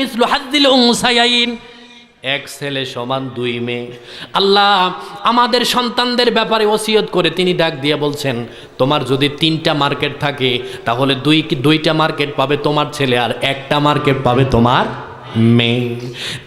মিসলু হাদ্দিল উনসায়াইন এক ছেলে সমান দুই মেয়ে। আল্লাহ আমাদের সন্তানদের ব্যাপারে ওসিয়ত করে তিনি ডাক দিয়ে বলছেন তোমার যদি তিনটা মার্কেট থাকে তাহলে দুই দুইটা মার্কেট পাবে তোমার ছেলে আর একটা মার্কেট পাবে তোমার মেয়ে।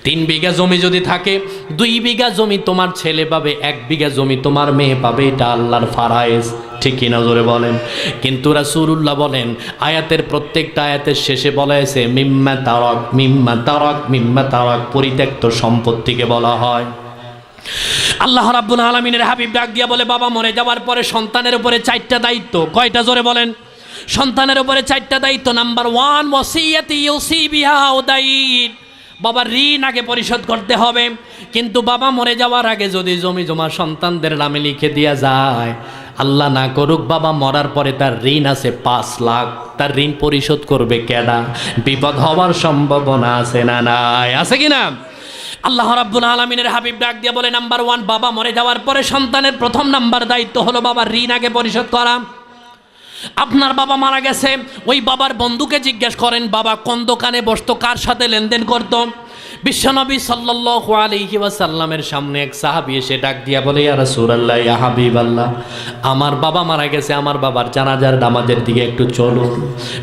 তিন বিঘা জমি যদি থাকে দুই বিঘা জমি তোমার ছেলে পাবে এক বিঘা জমি তোমার মেয়ে পাবে এটা আল্লাহর ফারায়েজ। ঠিক কিনা জোরে বলেন। কিন্তু রাসূলুল্লাহ বলেন, আয়াতের প্রত্যেকটা আয়াতের শেষে বলা হয়েছে, মিম্মা তারক মিম্মা তারক মিম্মা তারক পরিত্যক্ত সম্পত্তিকে বলা হয়। আল্লাহ রাব্বুল আলামিনের হাবিব ডাক দিয়া বলে, বাবা মরে যাওয়ার পরে সন্তানের উপরে চারটা দায়িত্ব কয়টা জোরে বলেন? সন্তানের উপরে চারটা দায়িত্ব, নাম্বার ওয়ান, ওয়াসিয়াতি ইউসি বিহা উদাইন। বাবার ঋণ আগে পরিশোধ করতে হবে, কিন্তু বাবা মরে যাওয়ার আগে যদি জমি জমা সন্তানদের নামে লিখে দেওয়া যায় আল্লাহ না করুক বাবা মরার পরে তার ঋণ আছে পাঁচ লাখ। তার ঋণ পরিশোধ করবে কেনা বিপদ হওয়ার সম্ভাবনা আছে না নাই? আছে কি না? আল্লাহ রাব্বুল আলমিনের হাবিব ডাক দিয়ে বলে, নাম্বার ওয়ান, বাবা মরে যাওয়ার পরে সন্তানের প্রথম নাম্বার দায়িত্ব হলো বাবার ঋণ আগে পরিশোধ করা। আপনার বাবা মারা গেছে, ওই বাবার বন্ধুকে জিজ্ঞেস করেন, বাবা, কোন দোকানে বসতো? কার সাথে লেনদেন করত? বিশ্বনবী সাল্লাল্লাহু আলাইহি ওয়াসাল্লামের সামনে এক সাহাবী এসে ডাক দিয়া বলে, ইয়া রাসূলুল্লাহ, ইয়া হাবিবাল্লাহ, আমার বাবা মারা গেছে, আমার বাবার জানাজার নামাজের দিকে একটু চলো।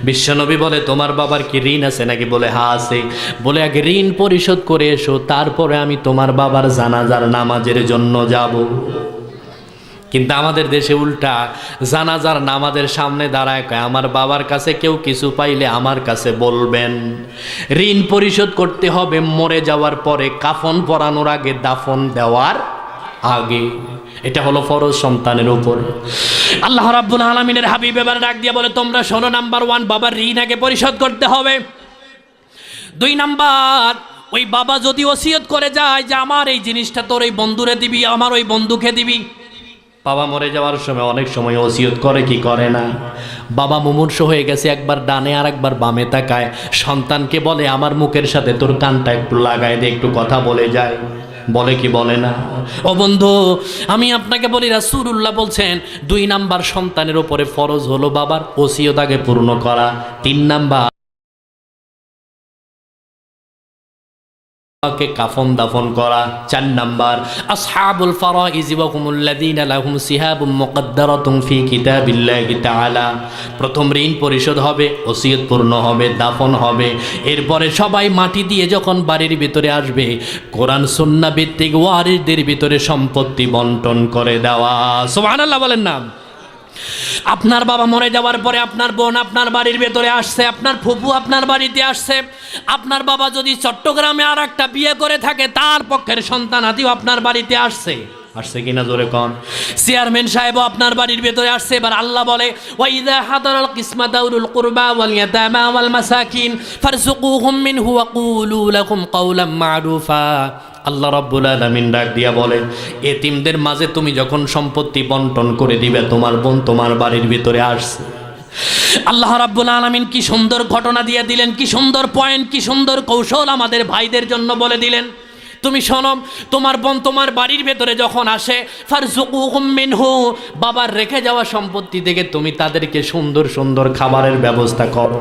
বিশ্বনবী বলে, তোমার বাবার কি ঋণ আছে? নাকি বলে হ্যাঁ আছে। বলে, আগে ঋণ পরিশোধ করে এসো, তারপরে আমি তোমার বাবার জানাজার নামাজের জন্য যাব। কিন্তু আমাদের দেশে উল্টা জানাজার নামাজের সামনে দাঁড়ায় কয়, আমার বাবার কাছে কেউ কিছু পাইলে আমার কাছে বলবেন। ঋণ পরিশোধ করতে হবে মরে যাওয়ার পরে, কাফন পরানোর আগে, দাফন দেওয়ার আগে। এটা হলো ফরজ সন্তানের উপর। আল্লাহ রাব্বুল আলামিনের হাবিব এবার ডাক দিয়ে বলে, তোমরা শোনো, নাম্বার ওয়ান, বাবার ঋণ আগে পরিশোধ করতে হবে। দুই নাম্বার, ওই বাবা যদি ওসিয়ত করে যায় যে, আমার এই জিনিসটা তোর, এই বন্ধুরে দিবি, আমার ওই বন্ধুকে দিবি। বাবা মরে যাওয়ার সময় অনেক সময় ওসিয়ত করে কি করে না? বাবা মুমূর্ষ হয়ে গেছে, একবার ডানে আর একবার বামে তাকায়। সন্তানকে বলে, আমার মুখের সাথে তোর কানটা একটু লাগায় দে, একটু কথা বলে যায়। বলে কি বলে না? ও বন্ধু, আমি আপনাকে বলি রাসুরুল্লাহ বলছেন, দুই নাম্বার সন্তানের ওপরে ফরজ হলো বাবার ওসিয়ত আগে পূর্ণ করা, তিন নাম্বার কে কাফন দাফন করা, চার নাম্বার, আসহাবুল ফারাইজ ওয়া হুমুল্লাযীনা লাহুম সিহাবুম মুকদ্দারাতুন ফি কিতাবিল্লাহি তাআলা। প্রথম ঋণ পরিশোধ হবে, ওসিয়ত পূর্ণ হবে, দাফন হবে। এরপরে সবাই মাটি দিয়ে যখন বাড়ির ভিতরে আসবে, কোরআন, সুন্নাহ ভিত্তিক ওয়ারিসদের ভিতরে সম্পত্তি বন্টন করে দেওয়া। সুবহানাল্লাহ বলেন না। আপনার বাবা মরে যাওয়ার পরে আপনার বোন আপনার বাড়ির ভেতরে আসছে, আপনার ফুপু আপনার বাড়িতে আসছে। আপনার বাবা যদি চট্টগ্রামে আর একটা বিয়ে করে থাকে, তার পক্ষের সন্তান আদিও আপনার বাড়িতে আসছে। আসছে কিনা জোরে কন? চেয়ারম্যান সাহেবও আপনার বাড়ির ভেতরে আসছে। এবার আল্লাহ বলে, ওয়াইদা হাদারাল কিসমা উলুল কুরবা ওয়াল ইয়াতামা ওয়াল মাসাকিন ফারজুকুহুম মিনহু ওয়া কুলু কাওলাম মা'রুফা। আল্লাহ রব্বুল আলমিন ডাক দিয়া বলে, এতিমদের মাঝে তুমি যখন সম্পত্তি বন্টন করে দিবে, তোমার বোন তোমার বাড়ির ভিতরে আসছে। আল্লাহ রাব্বুল আলমিন কি সুন্দর ঘটনা দিয়ে দিলেন, কি সুন্দর পয়েন্ট, কি সুন্দর কৌশল আমাদের ভাইদের জন্য বলে দিলেন। তুমি শোনো, তোমার বোন তোমার বাড়ির ভেতরে যখন আসে মিনহু বাবার রেখে যাওয়া সম্পত্তি থেকে তুমি তাদেরকে সুন্দর সুন্দর খাবারের ব্যবস্থা করো।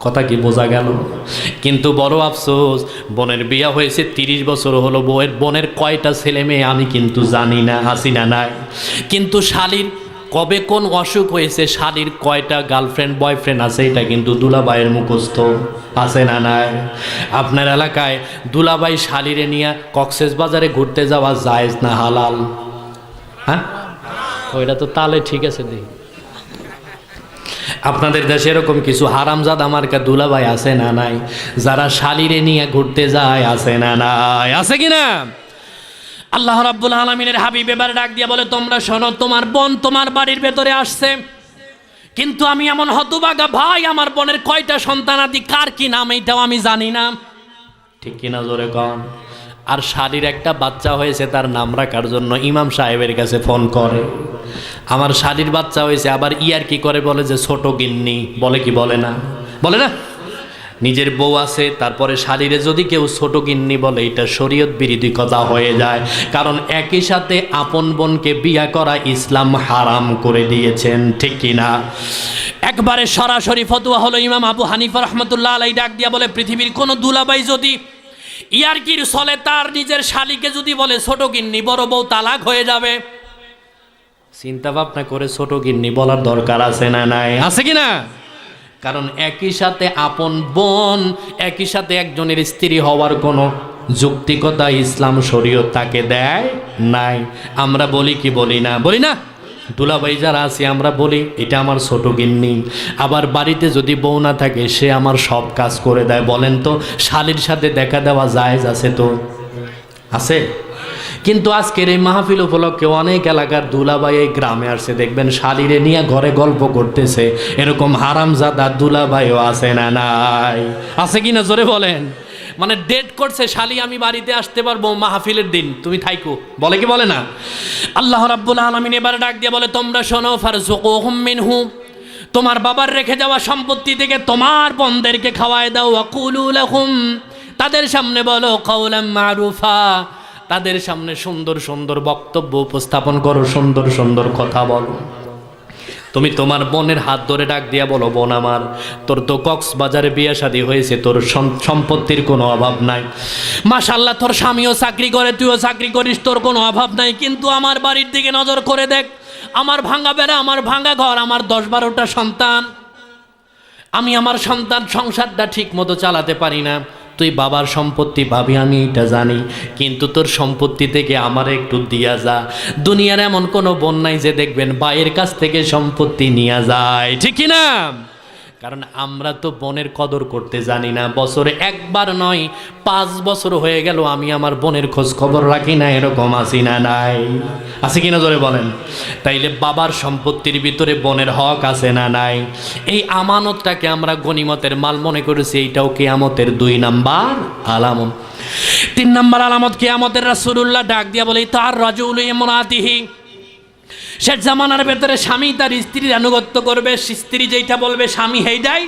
কথা কি বোঝা গেল? কিন্তু বড় আফসোস, বোনের বিয়া হয়েছে তিরিশ বছর হলো, বউয়ের বোনের কয়টা ছেলে মেয়ে আমি কিন্তু জানি না হাসি না নাই। কিন্তু শালির কবে কোন অসুখ হয়েছে, শালির কয়টা গার্লফ্রেন্ড, বয়ফ্রেন্ড আছে, এটা কিন্তু দুলাবাইয়ের মুখস্থ। আছে না নাই? আপনার এলাকায় দুলাবাই শালিরে নিয়ে কক্সেস বাজারে ঘুরতে যাওয়া জায়েজ না হালাল? হ্যাঁ? ওইটা তো তাহলে ঠিক আছে, দেখি। আপনাদের দেশে এরকম কিছু হারামজাদ আমার কা দুলাভাই আছে না নাই? যারা শালিরে নিয়ে ঘুরতে যায়, আছে না নাই? আছে কি না? আল্লাহ রাব্বুল আলমিনের হাবিব এবার ডাক দিয়ে বলে, তোমরা শোনো, তোমার বোন তোমার বাড়ির ভেতরে আসছে। কিন্তু আমি এমন হতবাগা ভাই, আমার বোনের কয়টা সন্তান আদি, কার কি নাম এইটাও আমি জানি না। ঠিক কিনা জোরে কন? আর শালির একটা বাচ্চা হয়েছে, তার নাম রাখার জন্য ইমাম সাহেবের কাছে ফোন করে। আমার শালির বাচ্চা হয়েছে, আবার ইয়ার কি করে বলে যে ছোট গিন্নি? বলে কি বলে না? বলে না? নিজের বউ আছে, তারপরে শারীরে যদি কেউ ছোট গিন্নি বলে, এটা শরীয়ত বিরোধী কথা হয়ে যায়। কারণ একই সাথে আপন বোনকে বিয়া করা ইসলাম হারাম করে দিয়েছেন, ঠিক কিনা একবারে সরাসরি ফতুয়া হলো ইমাম আবু হানিফা রহমতুল্লাহ আলাই ডাক দিয়া বলে, পৃথিবীর কোনো দুলাবাই যদি ইয়ারকির চলে তার নিজের শালিকে যদি বলে, ছোট গিন্নি, বড় বউ তালাক হয়ে যাবে। চিন্তা ভাবনা করে ছোট গিন্নি বলার দরকার আছে না নাই? আছে কি না? কারণ একই সাথে আপন বোন একই সাথে একজনের স্ত্রী হওয়ার কোনো যুক্তিকতা ইসলাম শরীয়ত তাকে দেয় নাই। আমরা বলি কি বলি না? বলি না? দুলাভাই যারা আছি আমরা বলি এটা আমার ছোট গিন্নি। আবার বাড়িতে যদি বউ না থাকে সে আমার সব কাজ করে দেয়। বলেন তো শালির সাথে দেখা দেওয়া জায়েজ আছে তো? আছে? কিন্তু আজকের এই মাহফিল উপলক্ষে অনেক এলাকার দুলাবাই এই গ্রামে আসছে। দেখবেন শালিরে নিয়ে ঘরে গল্প করতেছে। এরকম হারামজাদা দুলাবাইও আছে না নাই? আছে কি না জোরে বলেন? মানে ডেট করছে, শালি, আমি বাড়িতে আসতে পারব মাহফিলের দিন। তুমি থাইকো। বলে কি বলে না? আল্লাহ রাব্বুল আলামিন এবার ডাক দিয়ে বলে, তোমরা শোনো ফারজুকুহুম মিনহু। তোমার বাবার রেখে যাওয়া সম্পত্তি থেকে তোমার বোনদেরকে খাওয়ায় দাও। আকুলু লাহুম। তাদের সামনে বলো কাউলাম মারুফা। তাদের সামনে সুন্দর সুন্দর বক্তব্য উপস্থাপন করো, সুন্দর সুন্দর কথা বলো। তুমি তোমার বোনের হাত ধরে ডাক দিয়া বলো, বোন আমার, তোর তো কক্সবাজারে বিয়ে শাদী হয়েছে, তোর সম্পত্তির কোনো অভাব নাই। মাশাল্লাহ তোর স্বামীও চাকরি করে, তুইও চাকরি করিস, তোর কোনো অভাব নাই। কিন্তু আমার বাড়ির দিকে নজর করে দেখ, আমার ভাঙা বেড়া, আমার ভাঙা ঘর, আমার দশ বারোটা সন্তান। আমি আমার সন্তান সংসারটা ঠিক মতো চালাতে পারি না। তুই বাবার সম্পত্তি ভাবি আমি এটা জানি। কিন্তু তোর সম্পত্তি থেকে আমার একটু দিয়া যা। দুনিয়ার এমন কোনো বোন নাই যে দেখবেন বাইয়ের কাছ থেকে সম্পত্তি নিয়ে যায়। ঠিক না কারণ আমরা তো বনের কদর করতে জানি না। বছরে একবার নয়, পাঁচ বছর হয়ে গেল আমি আমার বোনের খোঁজ খবর রাখি না, এরকম আসি না, নাই। আছে কিনা জোরে বলেন? তাইলে বাবার সম্পত্তির ভিতরে বোনের হক আছে না, নাই? এই আমানতটাকে আমরা গনিমতের মাল মনে করেছি, এইটাও কেয়ামতের দুই নাম্বার আলামত। তিন নাম্বার আলামত কেয়ামতের রাসূলুল্লাহ ডাক দিয়া বলে তার রাজুল ইমরাতিহি। শেষ জামানার ভেতরে স্বামী তার স্ত্রীর আনুগত্য করবে। স্ত্রী যেইটা বলবে, স্বামী হেইটাই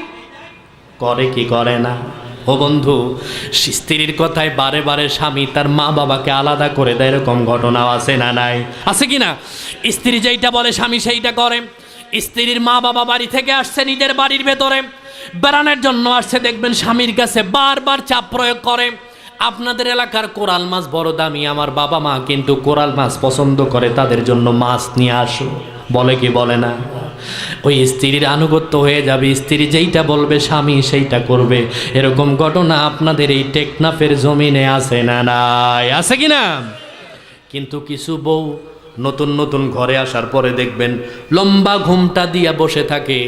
করে কি করে না? ও বন্ধু স্ত্রীর কথায় বারে বারে স্বামী তার মা বাবাকে আলাদা করে দেয়, এরকম ঘটনাও আছে না নাই? আছে কি না? স্ত্রী যেইটা বলে, স্বামী সেইটা করে। স্ত্রীর মা বাবা বাড়ি থেকে আসছে নিজের বাড়ির ভেতরে। বেড়ানোর জন্য আসছে, দেখবেন স্বামীর কাছে বারবার চাপ প্রয়োগ করে। আপনাদের এলাকার কোরাল মাছ বড় দামি, আমার বাবা মা কিন্তু কোরাল মাছ পছন্দ করে, তাদের জন্য মাছ নিয়ে আসো। বলে কি বলে না? ওই স্ত্রীর আনুগত্য হয়ে যাবে, স্ত্রী যেইটা বলবে, স্বামী সেইটা করবে। এরকম ঘটনা আপনাদের এই টেকনাফের জমিনে আছে না নাই? আছে কি না? কিন্তু কিছু বউ নতুন নতুন ঘরে আসার পরে দেখবেন, লম্বা ঘুমটা দিয়া বসে থাকে।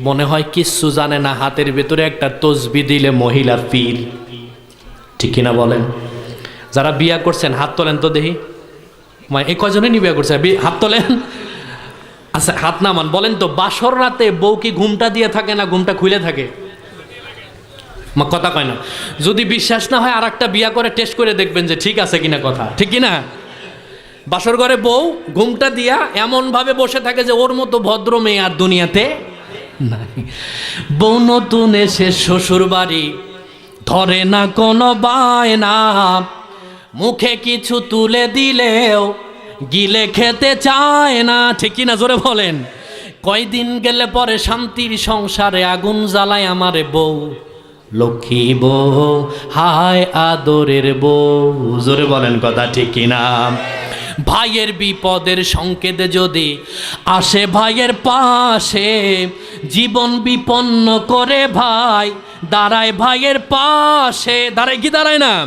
মনে হয় কিচ্ছু জানে না, হাতের ভেতরে একটা তসবি দিলে মহিলা ফিল। ঠিক কিনা বলেন? যারা বিয়া করছেন, হাত তোলেন তো দেহি মা এই কজনে নি বিয়া করছে? হাত তোলেন? আচ্ছা হাত নামান বলেন তো, বাসর রাতে বউ কি ঘুমটা দিয়ে থাকে না ঘুমটা খুলে থাকে? মা, কথা কয় না। যদি বিশ্বাস না হয় আর একটা বিয়া করে টেস্ট করে দেখবেন যে ঠিক আছে কিনা কথা। ঠিক কিনা? বাসর ঘরে বউ ঘুমটা দিয়া এমন ভাবে বসে থাকে যে ওর মতো ভদ্র মেয়ে আর দুনিয়াতে নাই। বউ নতুন এসে শ্বশুর বাড়ি ধরে না কোনো বায়না। মুখে কিছু তুলে দিলেও গিলে খেতে চায় না। ঠিক না জোরে বলেন। কয়দিন গেলে পরে শান্তির সংসারে আগুন জ্বালায় আমারে বউ। লক্ষ্মী বউ, হায় আদরের বউ। জোরে বলেন কথা ঠিক কিনা? ভাইয়ের বিপদের সংকেতে যদি আসে ভাইয়ের পাশে, জীবন বিপন্ন করে ভাই, দাঁড়ায় ভাইয়ের পাশে। দাঁড়ায় কি দাঁড়ায় না?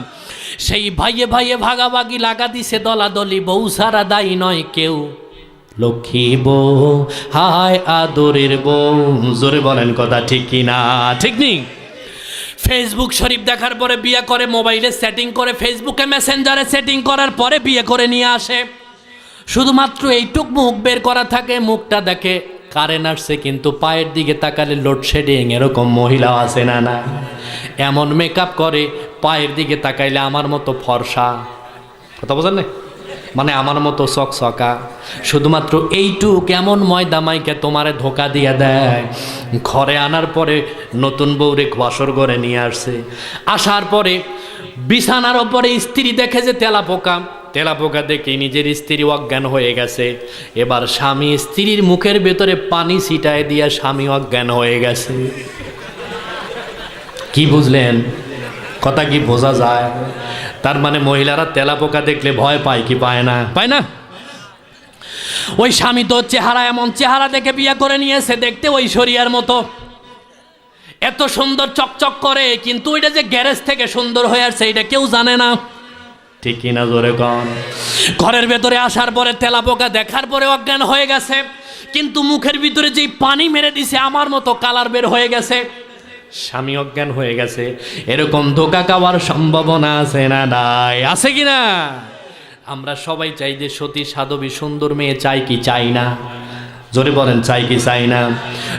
সেই ভাইয়ে ভাইয়ে ভাগাভাগি লাগা দিছে দলাদলি, বউ সারা দায়ী নয় কেউ। লক্ষ্মী বউ, হায় আদরের বউ। জোরে বলেন কথা ঠিক কি না? ঠিক নেই? ফেসবুক শরীফ দেখার পরে বিয়ে করে, মোবাইলে সেটিং করে ফেসবুকে মেসেঞ্জারে সেটিং করার পরে বিয়ে করে নিয়ে আসে। শুধুমাত্র এইটুক মুখ বের করা থাকে, মুখটা দেখে কারেন্ট আসছে, কিন্তু পায়ের দিকে তাকালে লোডশেডিং এরকম মহিলাও আছে না না এমন মেকআপ করে, পায়ের দিকে তাকাইলে আমার মতো ফর্সা। কথা বোঝেন না মানে আমার মতো চকচকা শুধুমাত্র এইটু কেমন ময়দা মাইকে তোমারে ধোকা দিয়ে দেয়। ঘরে আনার পরে নতুন বউরে বাসর ঘরে নিয়ে আসছে। আসার পরে বিছানার ওপরে স্ত্রী দেখে যে তেলা পোকা। তেলা পোকা দেখে নিজের স্ত্রী অজ্ঞান হয়ে গেছে। এবার স্বামী স্ত্রীর মুখের ভেতরে পানি ছিটায় দিয়ে স্বামী অজ্ঞান হয়ে গেছে। কি বুঝলেন? কথা কি বোঝা যায়? তার মানে মহিলারা তেলা পোকা দেখলে ভয় পায়, কি পায় না? পায় না? ওই স্বামী তো চেহারা এমন চেহারা দেখে বিয়ে করে নিয়েছে, দেখতে ওই শরিয়ার মতো। এত সুন্দর চকচক করে, কিন্তু ওইটা যে গ্যারেজ থেকে সুন্দর হয়ে আসছে, এটা কেউ জানে না। ঠিক কিনা জোরে কন? ঘরের ভেতরে আসার পরে তেলা পোকা দেখার পরে অজ্ঞান হয়ে গেছে। কিন্তু মুখের ভিতরে যেই পানি মেরে দিছে, আমার মতো কালার বের হয়ে গেছে। স্বামী অজ্ঞান হয়ে গেছে। এরকম ধোকা খাওয়ার সম্ভাবনা আছে না নাই? আছে কি না? আমরা সবাই চাই যে সতী, সাধবী, সুন্দর মেয়ে চাই কি চাই না? জোরে বলেন, চাই কি চাই না?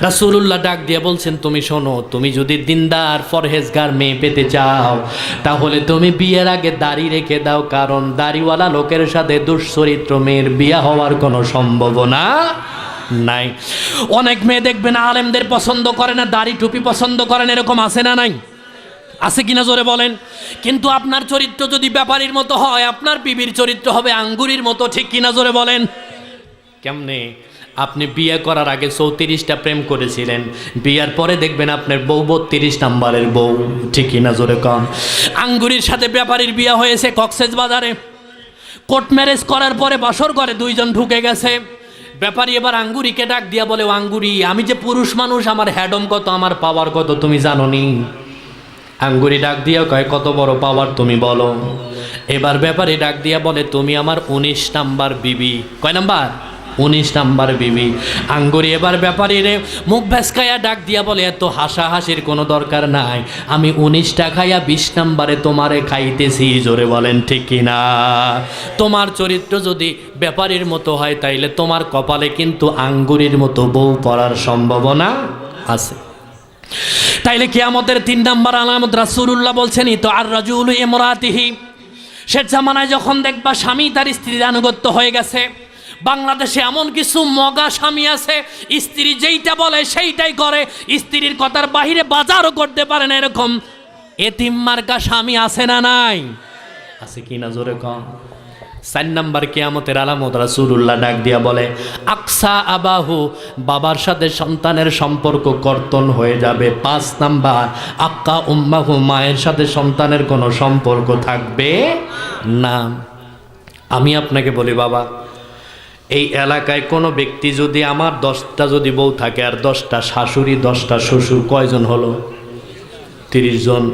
রাসূলুল্লাহ ডাক দিয়ে বলছেন, তুমি শোনো, তুমি যদি দিনদার, ফরহেজগার মেয়ে পেতে চাও, তাহলে তুমি বিয়ের আগে দাড়ি রেখে দাও, কারণ দাড়িওয়ালা লোকের সাথে দুশ্চরিত্র মেয়ের বিয়ে হওয়ার কোনো সম্ভাবনা নাই। অনেক মেয়ে দেখবেন আলেমদের পছন্দ করে না, দাড়ি টুপি পছন্দ করেন এরকম আছে না নাই? আছে কিনা জোরে বলেন? কিন্তু আপনার চরিত্র যদি ব্যাপারীর মতো হয়, আপনার বিবির চরিত্র হবে আঙ্গুরির মতো, ঠিক কিনা জোরে বলেন? কেমনে? আপনি বিয়ে করার আগে চৌত্রিশটা প্রেম করেছিলেন, বিয়ার পরে দেখবেন আপনার বউ বত্রিশ নাম্বারের বউ, ঠিক কিনা জোরে কম আঙ্গুরির সাথে ব্যাপারীর বিয়ে হয়েছে কক্সেস বাজারে। কোর্ট ম্যারেজ করার পরে বাসর ঘরে দুইজন ঢুকে গেছে। ব্যাপারী, এবার আঙ্গুরিকে ডাক দিয়া বলে আঙ্গুরি, আমি যে পুরুষ মানুষ, আমার হ্যাডম কত, আমার পাওয়ার কত, তুমি জানো নি আঙ্গুরি ডাক দিয়া কয়, কত বড় পাওয়ার তুমি বলো। এবার ব্যাপারে ডাক দিয়া বলে, তুমি আমার উনিশ নাম্বার বিবি। কয় নাম্বার? উনিশ নাম্বার বিবি। আঙ্গুরি, এবার ব্যাপারী রে, মুখ ভ্যাসকাইয়া ডাক দিয়া বলে, এত হাসাহাসির কোনো দরকার নাই। আমি উনিশটা খাইয়া বিশ নাম্বারে তোমারে খাইতেছি। জোরে বলেন, ঠিক কিনা তোমার চরিত্র যদি ব্যাপারীর মতো হয়, তাইলে তোমার কপালে কিন্তু আঙ্গুরির মতো বউ পড়ার সম্ভাবনা আছে। তাইলে কিয়ামতের তিন নাম্বার আলামত রাসূলুল্লাহ বলছেন তো আর রাজুল ইমরাতিহি সে জামানায় যখন দেখবা স্বামী তার স্ত্রীর আনুগত্য হয়ে গেছে বাংলাদেশে এমন কিছু মগা স্বামী আছে, স্ত্রী যেইটা বলে সেইটাই করে, স্ত্রীর কথার বাহিরে বাজারও করতে পারে না এরকম। এতিম মার্কা স্বামী আছে না নাই? আছে কি না জোরে কম চার নাম্বার কেয়ামতের আলামত রাসূলুল্লাহ ডাক দিয়া বলে, আকসা আবাহু, বাবার সাথে সন্তানের সম্পর্ক কর্তন হয়ে যাবে। পাঁচ নাম্বার, আক্কা উম্মাহু, মায়ের সাথে সন্তানের কোনো সম্পর্ক থাকবে না। আমি আপনাকে বলি বাবা এই এলাকায় কোনো ব্যক্তি যদি আমার দশটা যদি বউ থাকে আর দশটা শাশুড়ি, দশটা শ্বশুর, কয়জন হলো? তিরিশ জন।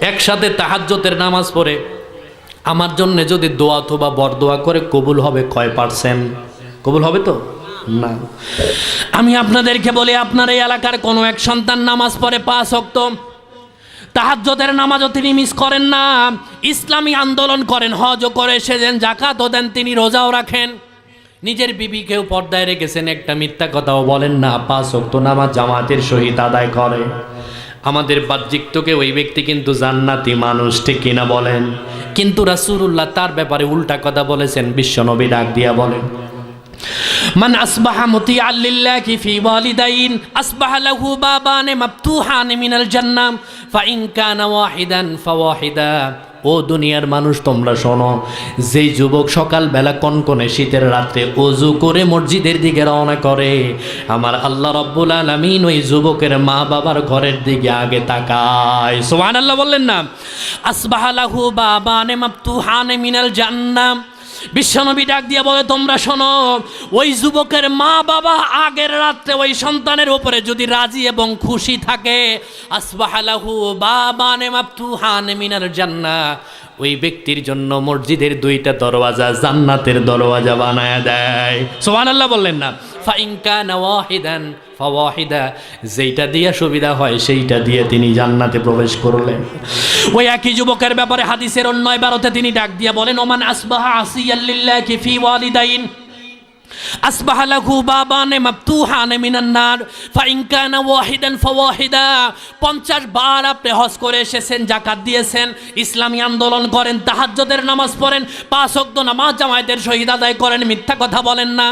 একসাথে তাহাজ্জতের নামাজ পড়ে। আমার জন্য যদি দোয়া অথবা বরদোয়া করে কবুল হবে কয় পার্সেন্ট? কবুল হবে তো? না। আমি আপনাদেরকে বলি, আপনার এই এলাকার কোনো এক সন্তান নামাজ পড়ে পাঁচ অক্ত তাহাজ্জতের নামাজও তিনি মিস করেন না। ইসলামী আন্দোলন করেন, হজও করে সেদিন জাকাতও দেন, তিনি রোজাও রাখেন। নিজের বিবিকেও পর্দায় রেখেছেন একটা মিথ্যা কথাও বলেন না পাঁচ অক্ত নামা জামাতের সহিত আদায় করে। আমাদের বাহ্যিক তোকে ওই ব্যক্তি কিন্তু জান্নাতি মানুষ, ঠিক কিনা বলেন? কিন্তু রাসুরুল্লাহ তার ব্যাপারে উল্টা কথা বলেছেন বিশ্ব নবী ডাক দিয়া বলেন, মান জান্নাম, ফা ও দুনিয়ার মানুষ, তোমরা শোনো, যেই যুবক সকালবেলা কনকনে শীতের রাত্রে অজু করে মসজিদের দিকে রওনা করে, আমার আল্লাহ রব্বুল আলমিন ওই যুবকের মা বাবার ঘরের দিকে আগে তাকায়। সোহান আল্লাহ বললেন না, আসবাহালাহু বাবানে মাপতুহানে মিনাল জান্নাম বিশ্বনবী ডাক দিয়ে বলে, তোমরা শোনো, ওই যুবকের মা বাবা আগের রাত্রে ওই সন্তানের উপরে যদি রাজি এবং খুশি থাকে, আসবাহালাহু বাবা নেমাপ্তু হান মিনার জান্না ওই ব্যক্তির জন্য মসজিদের দুইটা দরওয়াজা জান্নাতের দরওয়াজা বানায় দেয়। সোহান আল্লাহ বললেন না। ফাইনকা নওয়াহিদান ফাওয়াহিদা যেইটা দিয়ে সুবিধা হয় সেইটা দিয়ে তিনি জান্নাতে প্রবেশ করলেন ওই একই যুবকের ব্যাপারে হাদিসের অন্যয় বারোতে তিনি ডাক দিয়ে বলেন ওমান আসবাহা আসিয়াল্লিল্লাহি ফি ওয়ালিদাইন أصبح له بابان مفتوحان من النار فإن كان واحدا فواحدا পঞ্চাশ বার আপনি হজ করে এসেছেন জাকাত দিয়েছেন ইসলামী আন্দোলন করেন তাহাজ্জুদের নামাজ পড়েন পাঁচ ওয়াক্ত নামাজ জামায়াতের শহীদ আদায় করেন মিথ্যা কথা বলেন না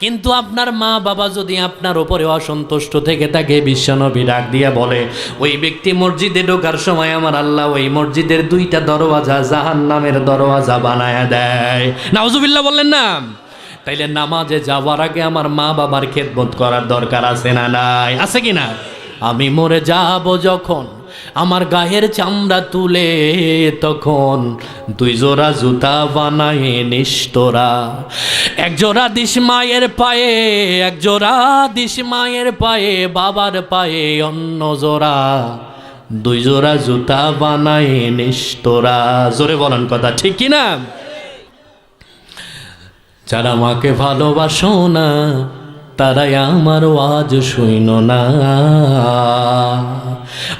কিন্তু আপনার মা বাবা যদি আপনার উপরে অসন্তুষ্ট থেকে থাকে, বিশ্বনবী ডাক দিয়ে বলে, ওই ব্যক্তি মসজিদে ঢোকার সময় আমার আল্লাহ ওই মসজিদের দুইটা দরওয়াজা জাহান নামের দরওয়াজা বানায় দেয়। নাউজুবিল্লাহ বললেন, না। তাইলে নামাজে যাওয়ার আগে আমার মা বাবার খেদমত করার দরকার আছে না নাই? আছে কি না? আমি মরে যাব যখন আমার গায়ের চামড়া তুলে তখন দুই জোড়া জুতা বানায় নিষ্ঠরা। এক জোড়া দিস মায়ের পায়ে, এক জোড়া দিস মায়ের পায়ে, বাবার পায়ে অন্য জোড়া। দুই জোড়া জুতা বানায় নিষ্ঠরা। জোরে বলেন কথা ঠিক কি না? যারা মাকে ভালোবাসো না, তারাই আমার ওয়াজ শুইন না।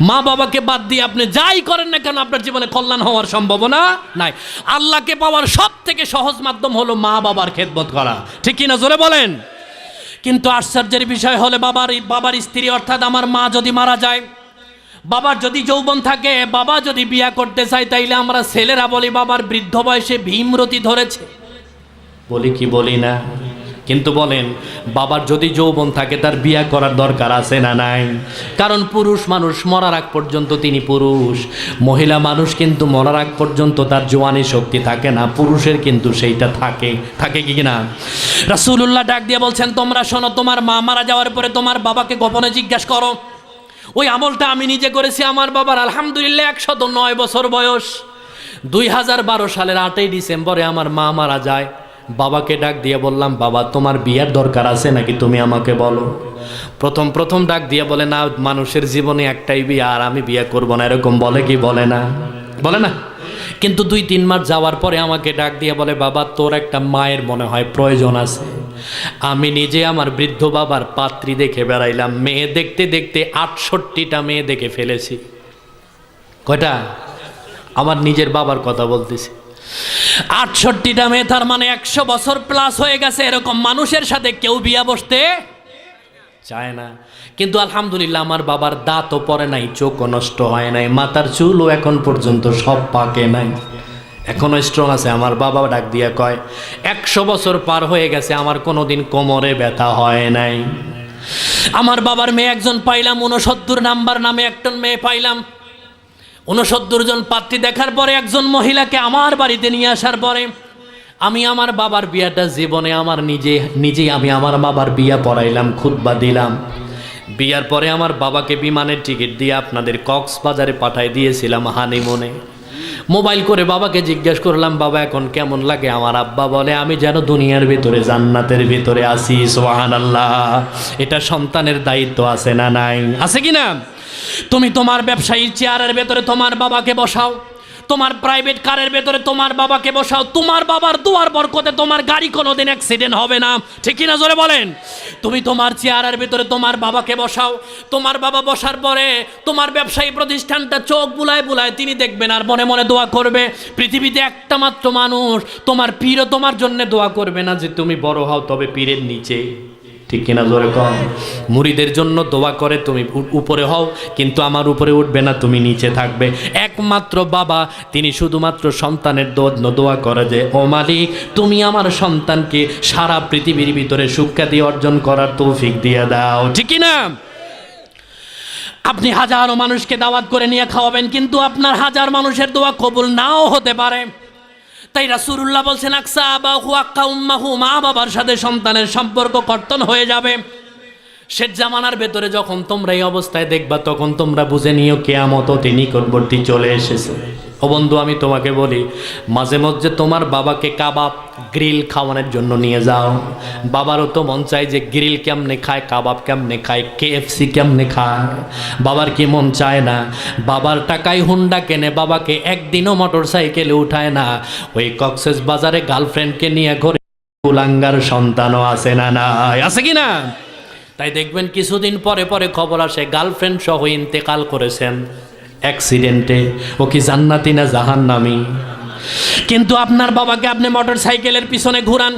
মা বাবাকে বাদ দিয়ে আপনি যাই করেন না কেন, আপনার জীবনে কল্যাণ হওয়ার সম্ভাবনা নাই। আল্লাহকে পাওয়ার সব থেকে সহজ মাধ্যম হলো মা বাবার খেদমত করা। ঠিক কিনা জোরে বলেন? কিন্তু আশ্চর্যের বিষয় হলে বাবার বাবার স্ত্রী অর্থাৎ আমার মা যদি মারা যায়, বাবার যদি যৌবন থাকে, বাবা যদি বিয়া করতে চায়, তাইলে আমরা ছেলেরা বলি, বাবার বৃদ্ধ বয়সে ভীমরতি ধরেছে। বলি কি বলি না? কিন্তু বলেন, বাবার যদি যৌবন থাকে, তার বিয়া করার দরকার আছে না নাই? কারণ পুরুষ মানুষ মরার আগ পর্যন্ত তিনি পুরুষ। মহিলা মানুষ কিন্তু মরার আগ পর্যন্ত তার জোয়ানি শক্তি থাকে না, পুরুষের কিন্তু সেইটা থাকে। থাকে কি না রাসূলুল্লাহ ডাক দিয়ে বলছেন, তোমরা শোনো, তোমার মা মারা যাওয়ার পরে তোমার বাবাকে গোপনে জিজ্ঞাসা করো। ওই আমলটা আমি নিজে করেছি, আমার বাবার আলহামদুলিল্লাহ একশত নয় বছর বয়স। দুই হাজার বারো সালের আটই ডিসেম্বরে আমার মা মারা যায়। বাবাকে ডাক দিয়ে বললাম, বাবা, তোমার বিয়ার দরকার আছে নাকি তুমি আমাকে বলো? প্রথম প্রথম ডাক দিয়ে বলে, না, মানুষের জীবনে একটাই বিয়ে, আর আমি বিয়ে করব না। এরকম বলে কি বলে না? বলে না? কিন্তু দুই, তিন মাস যাওয়ার পরে আমাকে ডাক দিয়ে বলে, বাবা, তোর একটা মায়ের মনে হয় প্রয়োজন আছে। আমি নিজে আমার বৃদ্ধ বাবার পাত্রী দেখে বেড়াইলাম। মেয়ে দেখতে দেখতে আটষট্টিটা মেয়ে দেখে ফেলেছি। কয়টা? আমার নিজের বাবার কথা বলতেছি। আটষট্টিটা মেয়ে তার মানে একশো বছর প্লাস হয়ে গেছে, এরকম মানুষের সাথে কেউ বিয়া বসতে চায় না। কিন্তু আলহামদুলিল্লাহ আমার বাবার দাঁতও পরে নাই, চোখও নষ্ট হয় নাই, মাথার চুলও এখন পর্যন্ত সব পাকে নাই। এখনও স্ট্রং আছে, আমার বাবা ডাক দিয়া কয়, একশো বছর পার হয়ে গেছে, আমার কোনোদিন কোমরে ব্যথা হয় নাই। আমার বাবার মেয়ে একজন পাইলাম উনসত্তর নাম্বার নামে একজন মেয়ে পাইলাম। উনসত্তর জন পাত্রী দেখার পরে একজন মহিলাকে আমার বাড়িতে নিয়ে আসার পরে আমি আমার বাবার বিয়াটা জীবনে আমার নিজে, নিজেই আমি আমার বাবার বিয়া পড়াইলাম, খুতবা দিলাম। বিয়ার পরে আমার বাবাকে বিমানের টিকিট দিয়ে আপনাদের কক্সবাজারে পাঠাই দিয়েছিলাম হানিমুনে। মোবাইল করে বাবাকে জিজ্ঞেস করলাম, বাবা, এখন কেমন লাগে? আমার আব্বা বলে, আমি যেন দুনিয়ার ভিতরে, জান্নাতের ভিতরে আসি সোহান আল্লাহ এটা সন্তানের দায়িত্ব আছে না নাই? আছে কি না? তুমি তোমার ব্যবসায়ীর চেয়ারের ভেতরে তোমার বাবাকে বসাও। তোমার প্রাইভেট কারের ভেতরে তোমার বাবাকে বসাও। তোমার বাবার দুয়ার বরকতে তোমার গাড়ি কোনোদিন অ্যাক্সিডেন্ট হবে না। ঠিক কিনা জোরে বলেন? তুমি তোমার চেয়ারের ভেতরে তোমার বাবাকে বসাও। তোমার বাবা বসার পরে তোমার ব্যবসায়ী প্রতিষ্ঠানটা চোখ বুলায় বুলায় তিনি দেখবেন আর মনে মনে দোয়া করবে। পৃথিবীতে একটা মাত্র মানুষ তোমার পীরও তোমার জন্য দোয়া করবে না যে তুমি বড় হও তবে পীরের নিচে। ঠিক কিনা জোরে কম মুড়িদের জন্য দোয়া করে তুমি উপরে হও, কিন্তু আমার উপরে উঠবে না, তুমি নিচে থাকবে। একমাত্র বাবা, তিনি শুধুমাত্র সন্তানের দোয়া দোয়া করে যে, ও মালিক, তুমি আমার সন্তানকে সারা পৃথিবীর ভিতরে সুখ্যাতি অর্জন করার তৌফিক দিয়ে দাও। ঠিক না আপনি হাজারো মানুষকে দাওয়াত করে নিয়ে খাওয়াবেন, কিন্তু আপনার হাজার মানুষের দোয়া কবুল নাও হতে পারে। তাই রাসুরুল্লাহ বলছেন, আকসা বা হুয়াক্কা উম্মাহু, মা বাবার সাথে সন্তানের সম্পর্ক কর্তন হয়ে যাবে। শেষ জামানার ভেতরে যখন তোমরা এই অবস্থায় দেখবা, তখন তোমরা বুঝে নিও কেয়ামত অতি নিকটবর্তী চলে এসেছে। ও বন্ধু, আমি তোমাকে বলি, মাঝে মধ্যে তোমার বাবাকে কাবাব, গ্রিল খাওয়ানোর জন্য নিয়ে যাও। বাবারও তো মন চায় যে গ্রিল কেমনে খায়, কাবাব কেমনে খায় কেএফসি কেমনে খায়। বাবার কি মন চায় না? বাবার টাকায় হুন্ডা কেনে, বাবাকে একদিনও মোটর সাইকেলে উঠায় না। ওই কক্সেস বাজারে গার্লফ্রেন্ডকে নিয়ে ঘরে কুলাঙ্গার সন্তানও আছে না নাই। আছে কি না? তাই দেখবেন কিছুদিন পরে পরে খবর আসে গার্লফ্রেন্ড সহ ইন্তেকাল করেছেন অ্যাক্সিডেন্টে ও কি জান্নাতি না জাহান্নামি? কিন্তু আপনার বাবাকে আপনি মোটর সাইকেলের পিছনে ঘুরান।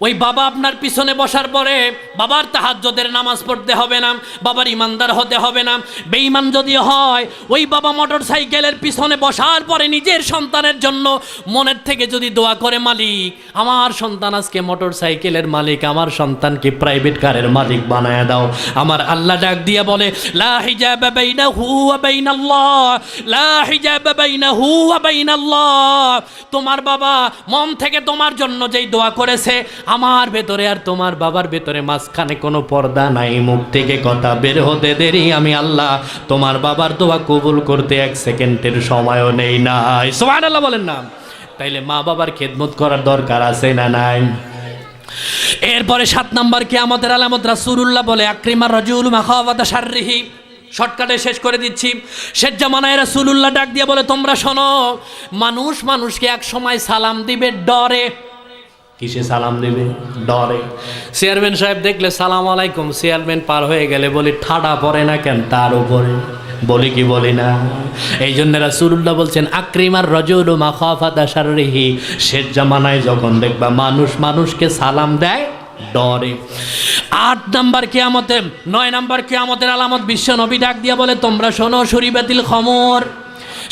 ওই বাবা আপনার পিছনে বসার পরে বাবার তাহাজ্জদের নামাজ পড়তে হবে না, বাবার ইমানদার হতে হবে না। বেঈমান যদি হয়, ওই বাবা মোটর সাইকেলের পিছনে বসার পরে নিজের সন্তানের জন্য মনের থেকে যদি দোয়া করে, মালিক, আমার সন্তান আজকে মোটর সাইকেলের মালিক, আমার সন্তানকে প্রাইভেট কারের মালিক বানায় দাও। আমার আল্লাহ ডাক দিয়ে বলে, লা লা তোমার বাবা মন থেকে তোমার জন্য যেই দোয়া করেছে আমার ভেতরে আর তোমার বাবার ভেতরে মাঝখানে কোনো পর্দা নাই। মুখ থেকে কথা বের হতে দেরি, আমি আল্লাহ তোমার বাবার দোয়া কবুল করতে এক সেকেন্ডের সময়ও নেই নাই। আল্লাহ বলেন না। তাইলে মা বাবার খেদমত করার দরকার আছে না নাই? এরপরে সাত নাম্বার কি আমাদের আলামত রাসূলুল্লাহ বলে আকরিমার রাজুল মাখাওয়াতা শাররিহি। শর্টকাটে শেষ করে দিচ্ছি। শেষ জামানায় রাসূলুল্লাহ ডাক দিয়ে বলে, তোমরা শোনো, মানুষ মানুষকে এক সময় সালাম দিবে, ডরে। কিসে সালাম দেবে? ডরে। চেয়ারম্যান সাহেব দেখলে, সালাম আলাইকুম, চেয়ারম্যান পার হয়ে গেলে বলি, ঠাডা পড়ে না কেন তার উপরে? বলি, কি বলি না? এই জন্য রাসূলুল্লাহ বলছেন, আকরিমার রজুল মাখাফাতা শাররিহি। শেষ জামানায় যখন দেখবা মানুষ মানুষকে সালাম দেয়, ডরে। আট নাম্বার কেয়ামতে, নয় নাম্বার কেয়ামতের আলামত বিশ্ব নবী ডাক দিয়া বলে, তোমরা শোনো শরীবাতিল খমর।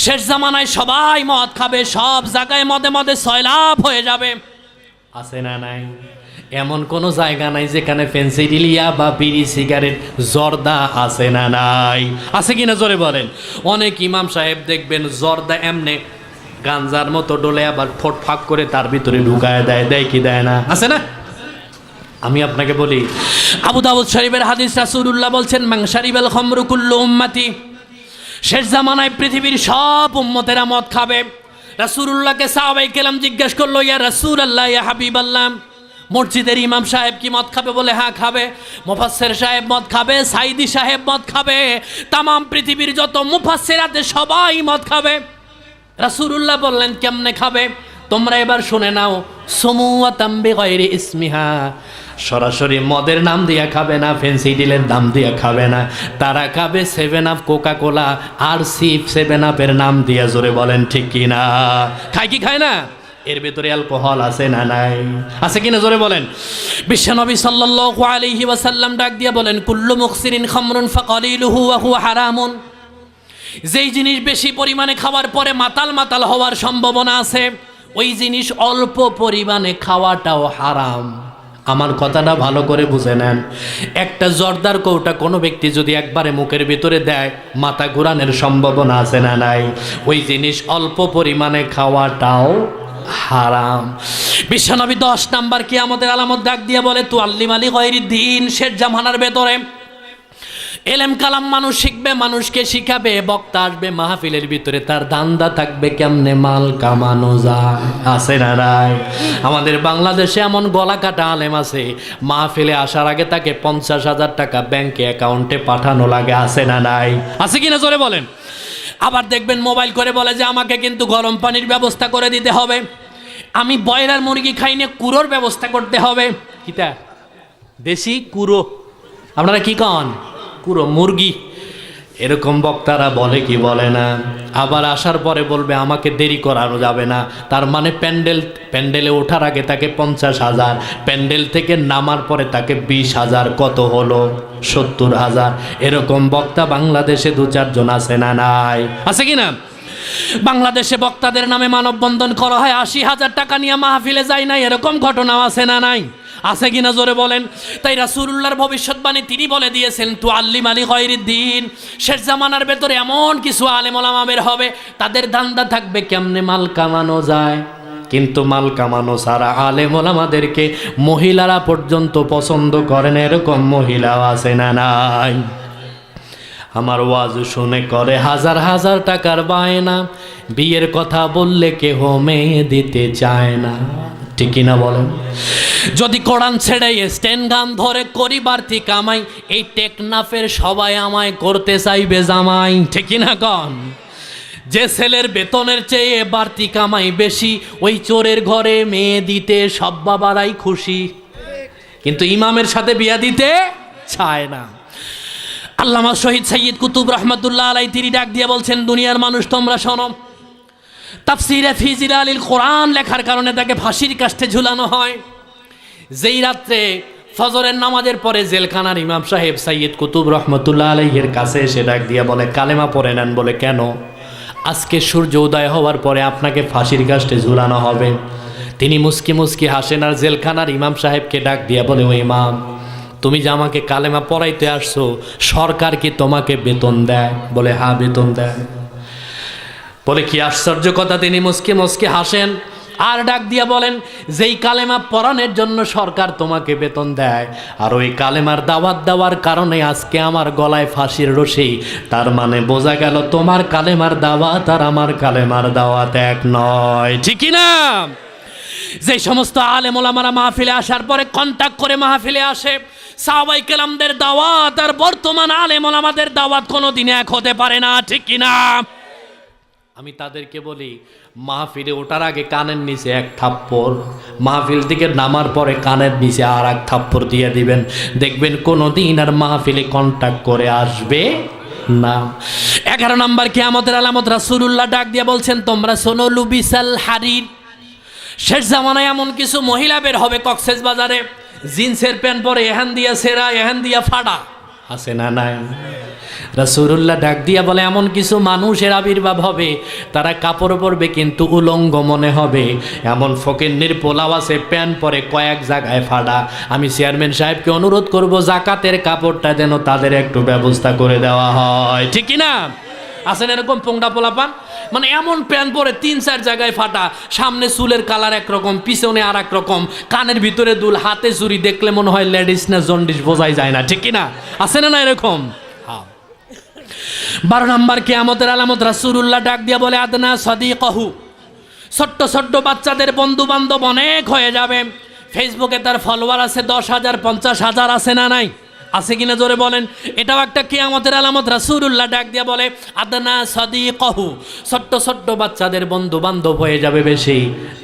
শেষ জামানায় সবাই মদ খাবে, সব জায়গায় মদে মদে সয়লাভ হয়ে যাবে। আছে না নাই? এমন কোনো জায়গা নাই যেখানে ফেন্সিডিলিয়া বা বিড়ি, সিগারেট, জর্দা আছে না নাই? আছে কিনা জোরে বলেন? অনেক ইমাম সাহেব দেখবেন জর্দা এমনে গাঞ্জার মতো ডলে আবার ঠোঁট ফাঁক করে তার ভিতরে ঢুকায় দেয় দেয় কি দেয় না? আছে না? আমি আপনাকে বলি, আবু দাউদ শরীফের হাদিস রাসূলুল্লাহ বলছেন মাংসারিবেল খমরু কুল্লু উম্মাতি। শেষ জামানায় পৃথিবীর সব উম্মতেরা মদ খাবে। রাসূলুল্লাহকে সাহাবাই কেলাম জিজ্ঞেস করল, ইয়া রাসূল আল্লাহ ইয়া হাবিব আল্লাহ মসজিদের ইমাম সাহেব কি মদ খাবে? বলে হ্যাঁ খাবে। মুফাসসির সাহেব মদ খাবে সাইদি সাহেব মদ খাবে, তামাম পৃথিবীর যত মুফাসসির আছে সবাই মদ খাবে। রাসূলুল্লাহ বললেন, কেমনে খাবে? তোমরা এবার শুনে নাও সমুয়া তাম্বি ইসমিহা। সরাসরি মদের নাম দিয়া খাবে না, ফেন্সি ডিলের নাম দিয়া খাবে না। তারা খাবে সেভেন আপ কোকা কোলা আর সিপ সেভেন আপের নাম দিয়া, জোরে বলেন ঠিক কি না? খায় কি খায় না? এর ভেতরে অ্যালকোহল আছে না নাই? আছে কিনা জোরে বলেন। বিশ্বনবী সাল্লাল্লাহু আলাইহি ওয়াসাল্লাম ডাক দিয়া বলেন, কুল্লু মুখসিরিন খামরুন ফাকালিলুহু ওয়া হুয়া হারামুন। যেই জিনিস বেশি পরিমাণে খাওয়ার পরে মাতাল মাতাল হওয়ার সম্ভাবনা আছে, ওই জিনিস অল্প পরিমাণে খাওয়াটাও হারাম। আমার কথাটা ভালো করে বুঝে নেন। একটা জর্দার কৌটা কোনো ব্যক্তি যদি একবারে মুখের ভিতরে দেয়, মাথা ঘুরানোর সম্ভাবনা আছে না নাই? ওই জিনিস অল্প পরিমাণে খাওয়াটাও হারাম। বিশ্বনবী দশ নাম্বার কি আমাদের আলামত ডাক দিয়ে বলে তু আল্লিম আলী গৈরি দিন শেষ জামানার ভেতরে এলেম কালাম মানুষ শিখবে, মানুষকে শিখাবে, বক্তা আসবে মাহফিলের ভিতরে, তার দান্দা থাকবে কেমনে মাল কামানো যায়? আছে না নাই? আমাদের বাংলাদেশে এমন গলা কাটা আলেম আছে, মাহফিলে আসার আগে তাকে পঞ্চাশ হাজার টাকা ব্যাংকে অ্যাকাউন্টে পাঠানো লাগে, আছে না নাই? আছে কিনা জোরে বলেন? আবার দেখবেন মোবাইল করে বলে যে, আমাকে কিন্তু গরম পানির ব্যবস্থা করে দিতে হবে। আমি বয়লার মুরগি খাইনে কুড়োর ব্যবস্থা করতে হবে। কিতা? দেশি কুড়ো। আপনারা কি কন? কুড়ো মুরগি। এরকম বক্তারা বলে কি বলে না? আবার আসার পরে বলবে, আমাকে দেরি করানো যাবে না। তার মানে প্যান্ডেল, প্যান্ডেলে ওঠার আগে তাকে পঞ্চাশ হাজার, প্যান্ডেল থেকে নামার পরে তাকে বিশ হাজার, কত হলো? সত্তর হাজার। এরকম বক্তা বাংলাদেশে দু চারজন আছে না নাই? আছে কি না? বাংলাদেশে বক্তাদের নামে মানববন্ধন করা হয়, আশি হাজার টাকা নিয়ে মাহফিলে যায় না এরকম ঘটনাও আছে না নাই? আছে কিনা জোরে বলেন? তাই রাসূলুল্লাহর ভবিষ্যৎবাণী তিনি বলে দিয়েছেন, তু আল্লিম আলী দিন। শেষ জামানার ভেতরে এমন কিছু আলেম ওলামা বের হবে, তাদের ধান্দা থাকবে কেমনে মাল কামানো যায়? কিন্তু মাল কামানো সারা আলেম ওলামাদেরকে মহিলারা পর্যন্ত পছন্দ করেন, এরকম মহিলাও আছে না নাই? আমার ওয়াজ শুনে করে হাজার হাজার টাকার বায়না। বিয়ের কথা বললে কেহ মেয়ে দিতে চায় না। ঠিকই না বলেন? যদি কোরআন ছেড়ে স্ট্যান্ড গান ধরে করি বাড়তি কামাই, এই টেকনাফের সবাই আমায় করতে চাইবে জামাই। ঠিকই না কন? যে ছেলের বেতনের চেয়ে বাড়তি কামাই বেশি, ওই চোরের ঘরে মেয়ে দিতে সব বাবারাই খুশি। কিন্তু ইমামের সাথে বিয়া দিতে চায় না। আল্লামা শহীদ সৈয়দ কুতুব রহমতুল্লাহ আলাই তিনি ডাক দিয়ে বলছেন, দুনিয়ার মানুষ তোমরা শোনো। তাফসিরে ফিজির আলীল কোরআন লেখার কারণে তাকে ফাঁসির কাষ্টে ঝুলানো হয়। যেই রাত্রে ফজরের নামাজের পরে জেলখানার ইমাম সাহেব সাইয়দ কুতুব রহমতুল্লাহ আলাইয়ের কাছে এসে ডাক দিয়ে বলে, কালেমা পড়ে নেন বলে কেন? আজকে সূর্য উদয় হওয়ার পরে আপনাকে ফাঁসির কাস্টে ঝুলানো হবে। তিনি মুস্কি মুস্কি হাসেন আর জেলখানার ইমাম সাহেবকে ডাক দিয়া বলে, ও ইমাম তুমি যে আমাকে কালেমা পড়াইতে আসছো, সরকার কি তোমাকে বেতন দেয়? বলে হ্যাঁ বেতন দেয়। বলে, কি আশ্চর্য কথা, তিনি মুসকে মুসকে হাসেন। আর ডাক দিয়া বলেন, যেই কালেমা পড়ানোর জন্য সরকার তোমাকে বেতন দেয়, আর ওই কালেমার দাওয়াত দেওয়ার কারণে আজকে আমার গলায় ফাঁসির রশি। তার মানে বোঝা গেল, তোমার কালেমার দাওয়াত আর আমার কালেমার দাওয়াত এক নয়। ঠিকই না? যে সমস্ত আলেম ওলামারা মাহফিলে আসার পরে কন্টাক্ট করে মাহফিলে আসে। সাহাবাই কেলামদের দাওয়াত আর বর্তমান আলেম আমাদের দাওয়াত কোনো দিনে এক হতে পারে না, ঠিক কিনা আমি তাদেরকে বলি, মাহফিলে ওঠার আগে কানের নিচে এক থাপ্পড়, মাহফিল থেকে নামার পরে কানের নিচে আর এক থাপ্পড় দিয়ে দিবেন। দেখবেন কোনো দিন আর মাহফিলে কন্ট্যাক্ট করে আসবে না। এগারো নম্বর কি আমাদের আলামত রাসুল্লাহ ডাক দিয়ে বলছেন, তোমরা শোনো লুবিসাল হারির। শেষ জামানায় এমন কিছু মহিলা বের হবে কক্সেস বাজারে। জিন্সের প্যান্ট পরে, এহান দিয়া সেরা, এহান দিয়া ফাড়া। আছে না নাই? রাসুরুল্লাহ ডাক দিয়া বলে, এমন কিছু মানুষের আবির্ভাব হবে, তারা কাপড় পরবে কিন্তু উলঙ্গ মনে হবে। এমন ফকিন্নির পোলাও আছে, প্যান্ট পরে কয়েক জায়গায় ফাড়া। আমি চেয়ারম্যান সাহেবকে অনুরোধ করব, জাকাতের কাপড়টা যেন তাদের একটু ব্যবস্থা করে দেওয়া হয়। ঠিক না আছেন এরকম পোংটা পোলা পান মানে এমন প্যান্ট পরে তিন, চার জায়গায় ফাটা, সামনে চুলের কালার একরকম, পিছনে আর রকম কানের ভিতরে দুল, হাতে চুরি, দেখলে মনে হয় লেডিস না জন্ডিস, বোঝাই যায় না, ঠিক না? আছে না না এরকম? হ্যাঁ। বারো নাম্বার কে আমাদের আলামত রাসুল্লাহ ডাক দিয়া বলে, আদনা সদি কহু ছোট্ট ছোট্ট বাচ্চাদের বন্ধু বান্ধব অনেক হয়ে যাবে। ফেসবুকে তার ফলোয়ার আছে দশ হাজার, পঞ্চাশ হাজার, আছে না নাই? আছে কিনা জোরে বলেন? এটাও একটা কেয়ামতের আলামত রাসুল্লাহ ডাক দিয়া বলে, আদনা সদি কহু ছোট্ট ছোট্ট বাচ্চাদের বন্ধু বান্ধব হয়ে যাবে বেশি।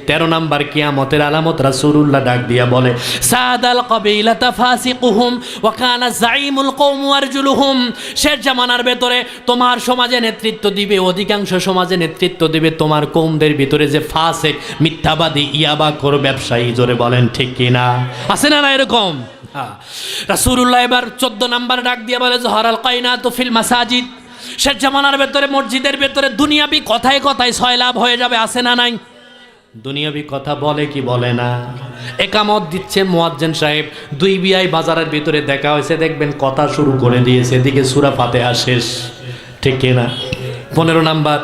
তেরো নাম্বার কিয়ামতের আলামত রাসুল্লাহ ডাক দিয়া বলে, সাদাল কবিলাতা ফাসিকুহুম ওয়াকানা জাইমুল কওম ওয়ারজুলুহুম শেষ জামানার ভেতরে তোমার সমাজে নেতৃত্ব দিবে, অধিকাংশ সমাজে নেতৃত্ব দিবে তোমার কৌমদের ভিতরে যে ফাসেক, মিথ্যাবাদী, ইয়াবা কর ব্যবসায়ী, জোরে বলেন ঠিক কিনা? আছে না না এরকম? হ্যাঁ। রাসুল্লাহ এবার চোদ্দ নাম্বার ডাক দিয়ে বলে জহরাল কাইনা তো ফিল মাসাজিদ। শেষ জামানার ভেতরে মসজিদের ভেতরে দুনিয়াবি কথায় কথায় ছয় লাভ হয়ে যাবে আছে না নাই? দুনিয়াবি কথা বলে কি বলে না? একামত দিচ্ছে মোয়াজ্জেন সাহেব। দুই বিআই বাজারের ভিতরে দেখা হয়েছে দেখবেন কথা শুরু করে দিয়েছে এদিকে সুরা ফাতেহা শেষ। ঠিক না পনেরো নাম্বার।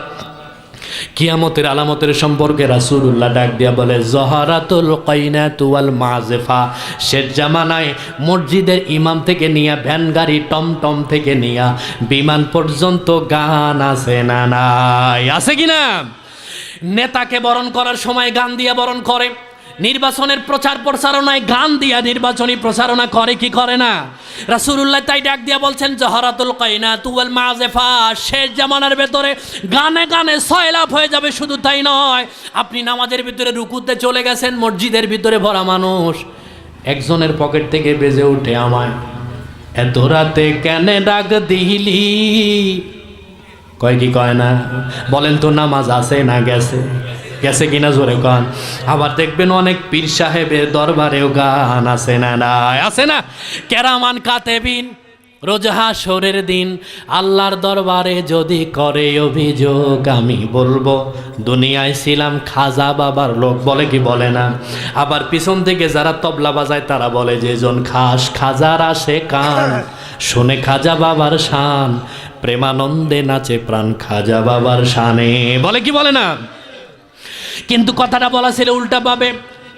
কিয়ামতের আলামতের সম্পর্কে রাসুল্লাহ ডাক দিয়া বলে, জহারাতুল কাইনাতু ওয়াল মাজেফা শেষ জামানায় মসজিদের ইমাম থেকে নিয়া, ভ্যান গাড়ি টমটম থেকে নিয়া, বিমান পর্যন্ত গান আছে না নাই? আছে কি না? নেতাকে বরণ করার সময় গান দিয়া বরণ করে। নির্বাচনের প্রচার প্রচারণায় গান দিয়া নির্বাচনী প্রচারণা করে কি করে না? রাসূলুল্লাহ তাই ডাক দিয়া বলছেন, জহরাতুল কাইনা তুয়াল মাজেফা শেষ জামানার ভেতরে গানে গানে সয়লাভ হয়ে যাবে, শুধু তাই নয়, আপনি নামাজের ভিতরে রুকুতে চলে গেছেন, মসজিদের ভিতরে ভরা মানুষ। একজনের পকেট থেকে বেজে উঠে আমায়, এত রাতে কেন ডাক দিলি? কয় কি কয় না? বলেন তো, নামাজ আছে না গেছে? গেছে কিনা জোরে কন আবার দেখবেন অনেক পীর সাহেবের দরবারেও গান আছে না না, আছে না? কেরামান কাতেবিন রোজ হাসরের দিন, আল্লাহর দরবারে যদি করে অভিযোগ, আমি বলব, দুনিয়ায় ছিলাম খাজা বাবার লোক, বলে কি বলে না? আবার পিছন থেকে যারা তবলা বাজায়, তারা বলে যে জন খাস খাজার আসে কান। শুনে খাজা বাবার শান, প্রেমানন্দে নাচে প্রাণ খাজা বাবার শানে। বলে কি বলে না? কিন্তু কথাটা বলা ছিল উল্টা পাবে।